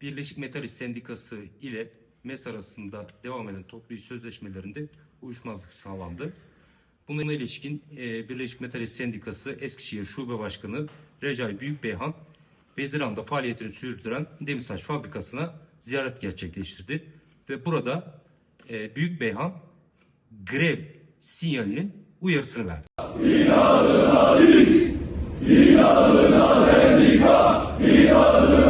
Birleşik Metalist Sendikası ile MES arasında devam eden toplu sözleşmelerinde uyuşmazlık sağlandı. Buna ilişkin e, Birleşik Metalist Sendikası Eskişehir Şube Başkanı Recai Büyükbeyhan, Veziran'da faaliyetini sürdüren Demirsaç Fabrikası'na ziyaret gerçekleştirdi. Ve burada e, Büyükbeyhan grev sinyalinin uyarısını verdi. Direnet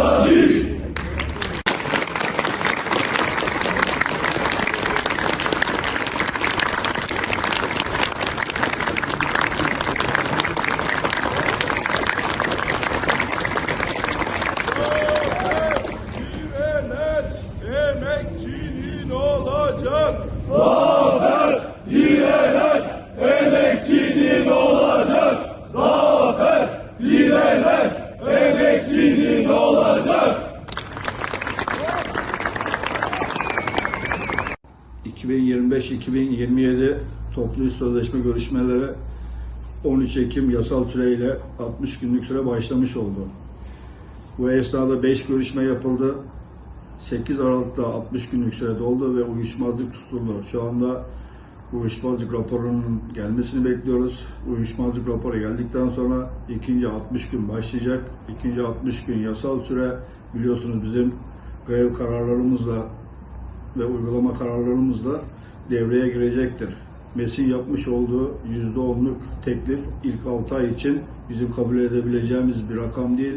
olacak. ...2025-2027 toplu sözleşme görüşmeleri 13 Ekim yasal süreyle 60 günlük süre başlamış oldu. Bu esnada 5 görüşme yapıldı. 8 Aralık'ta 60 günlük süre doldu ve uyuşmazlık tutuldu. Şu anda uyuşmazlık raporunun gelmesini bekliyoruz. Uyuşmazlık raporu geldikten sonra ikinci 60 gün başlayacak. İkinci 60 gün yasal süre biliyorsunuz bizim grev kararlarımızla ve uygulama kararlarımızla devreye girecektir. MES'in yapmış olduğu %10'luk teklif ilk 6 ay için bizim kabul edebileceğimiz bir rakam değil.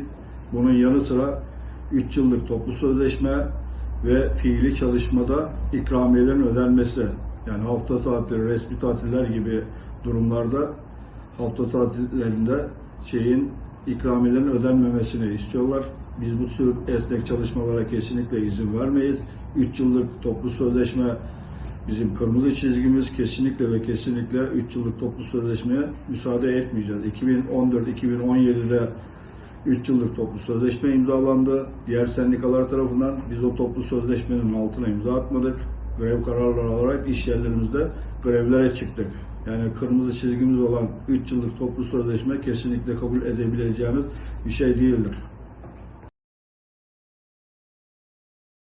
Bunun yanı sıra 3 yıllık toplu sözleşme ve fiili çalışmada ikramiyelerin ödenmesi. Yani hafta tatili, resmi tatiller gibi durumlarda hafta tatillerinde şeyin ikramiyelerin ödenmemesini istiyorlar. Biz bu tür esnek çalışmalara kesinlikle izin vermeyiz. 3 yıllık toplu sözleşme bizim kırmızı çizgimiz kesinlikle ve kesinlikle 3 yıllık toplu sözleşmeye müsaade etmeyeceğiz. 2014-2017'de 3 yıllık toplu sözleşme imzalandı. Diğer sendikalar tarafından biz o toplu sözleşmenin altına imza atmadık. Grev kararları alarak iş yerlerimizde grevlere çıktık. Yani kırmızı çizgimiz olan 3 yıllık toplu sözleşme kesinlikle kabul edebileceğimiz bir şey değildir.